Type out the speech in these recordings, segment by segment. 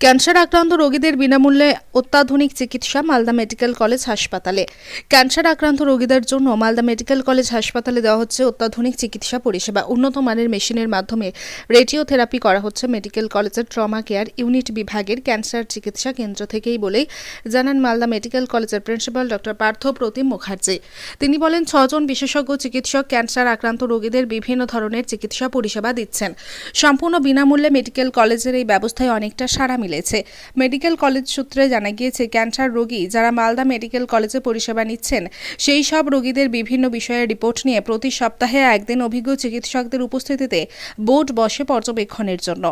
Cancer আক্রান্ত রোগীদের বিনামূল্যে অত্যাধুনিক চিকিৎসা মালদা মেডিকেল কলেজ হাসপাতালে। ক্যান্সার আক্রান্ত রোগীদের জন্য মালদা মেডিকেল কলেজ হাসপাতালে দেওয়া হচ্ছে অত্যাধুনিক চিকিৎসা পরিষেবা। উন্নত মানের মেশিনের মাধ্যমে রেডিওথেরাপি করা হচ্ছে মেডিকেল কলেজের ট্রমা কেয়ার ইউনিট বিভাগের ক্যান্সার চিকিৎসা কেন্দ্র থেকেই বলেই জানান মালদা মেডিকেল কলেজের প্রিন্সিপাল ডক্টর পার্থ প্রতিম মুখার্জি। তিনি বলেন, ছজন বিশেষজ্ঞ চিকিৎসক ক্যান্সার আক্রান্ত রোগীদের বিভিন্ন ধরনের চিকিৎসা পরিষেবা দিচ্ছেন। সম্পূর্ণ বিনামূল্যে মেডিকেল কলেজের এই ব্যবস্থায় অনেকটা সাড়া মিলেছে। মেডিকেল কলেজ সূত্রে জানা গিয়েছে, ক্যান্সার রোগী যারা মালদা মেডিকেল কলেজে পরিষেবা নিচ্ছেন, সেই সব রোগীদের বিভিন্ন বিষয়ে রিপোর্ট নিয়ে প্রতি সপ্তাহে একদিন অভিজ্ঞ চিকিৎসকদের উপস্থিতিতে বোর্ড বসে পর্যবেক্ষণের জন্য।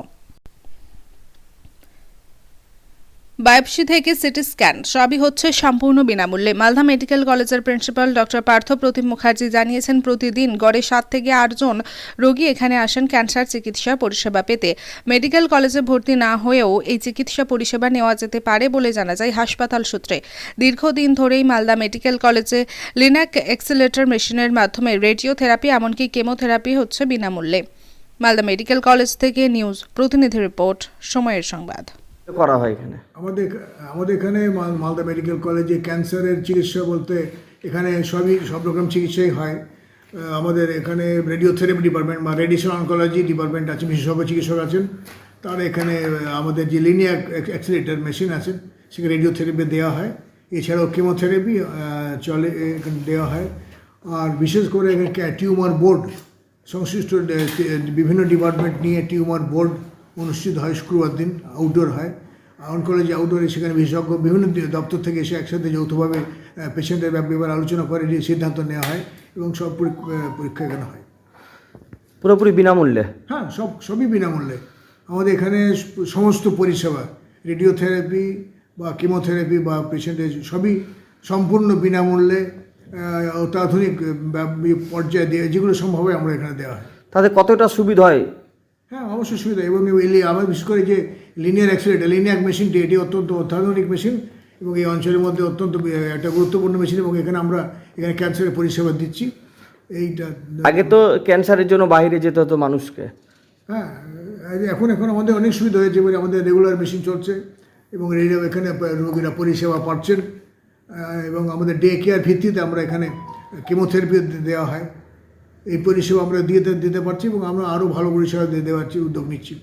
বায়োপসি থেকে সিটি স্ক্যান, সবই হচ্ছে সম্পূর্ণ বিনামূল্যে। মালদা মেডিকেল কলেজের প্রিন্সিপাল ডক্টর পার্থ প্রতিম মুখার্জি জানিয়েছেন, প্রতিদিন গড়ে সাত থেকে আটজন রোগী এখানে আসেন ক্যান্সার চিকিৎসা পরিষেবা পেতে। মেডিকেল কলেজে ভর্তি না হয়েও এই চিকিৎসা পরিষেবা নেওয়া যেতে পারে বলে জানা যায় হাসপাতাল সূত্রে। দীর্ঘদিন ধরেই মালদা মেডিকেল কলেজে লিনাক এক্সিলেটর মেশিনের মাধ্যমে রেডিওথেরাপি, এমনকি কেমোথেরাপি হচ্ছে বিনামূল্যে। মালদা মেডিকেল কলেজ থেকে নিউজ প্রতিনিধি রিপোর্ট, সময়ের সংবাদ। করা হয় এখানে? আমাদের আমাদের এখানে মাল- মালদা মেডিকেল কলেজে ক্যান্সারের চিকিৎসা বলতে এখানে সবই, সব রকম চিকিৎসাই হয়। আমাদের এখানে রেডিওথেরাপি ডিপার্টমেন্ট বা রেডিয়েশন অনকোলজি ডিপার্টমেন্ট আছে, বিশেষজ্ঞ চিকিৎসক আছেন। তার এখানে আমাদের যে লিনিয়ার অ্যাক্সিলেটার মেশিন আছে, সেখানে রেডিওথেরাপি দেওয়া হয়। এছাড়াও কেমোথেরাপি চলে দেওয়া হয়। আর বিশেষ করে এখানে টিউমার বোর্ড, সংশ্লিষ্ট বিভিন্ন ডিপার্টমেন্ট নিয়ে টিউমার বোর্ড অনুষ্ঠিত হয় শুক্রবার দিন আউটডোর হয়। অনকোলজি আউটডোরে সেখানে বিশেষজ্ঞ বিভিন্ন দপ্তর থেকে এসে একসাথে যৌথভাবে পেশেন্টের ব্যাপারে আলোচনা করে যে সিদ্ধান্ত নেওয়া হয় এবং সব পরীক- পরীক্ষা এখানে হয়। পুরোপুরি বিনামূল্যে? হ্যাঁ সব সবই বিনামূল্যে। আমাদের এখানে সমস্ত পরিষেবা রেডিওথেরাপি বা কেমোথেরাপি বা পেশেন্টের সবই সম্পূর্ণ বিনামূল্যে অত্যাধুনিক পর্যায়ে দিয়ে যেগুলো সম্ভব আমরা এখানে দেওয়া হয়। তাতে কতটা সুবিধা হয় হ্যাঁ অবশ্যই সুবিধা। এবং আমার বিশেষ করে যে লিনিয়ার অ্যাক্সিলেটার লিনিয়ার মেশিনটি এটি অত্যন্ত অত্যাধুনিক মেশিন এবং এই অঞ্চলের মধ্যে অত্যন্ত একটা গুরুত্বপূর্ণ মেশিন এবং এখানে আমরা এখানে ক্যান্সারের পরিষেবা দিচ্ছি। এইটা আগে তো ক্যান্সারের জন্য বাইরে যেতে হতো মানুষকে। হ্যাঁ এখন এখন আমাদের অনেক সুবিধা হয়েছে বলে আমাদের রেগুলার মেশিন চলছে এবং রেডিও এখানে রোগীরা পরিষেবা পাচ্ছেন। এবং আমাদের ডে কেয়ার ভিত্তিতে আমরা এখানে কেমোথেরাপি দেওয়া হয়। এই পরিষেবা আমরা দিয়ে দিতে পারছি এবং আমরা আরও ভালো পরিষেবা দিতে পারছি উদ্যোগ নিচ্ছি।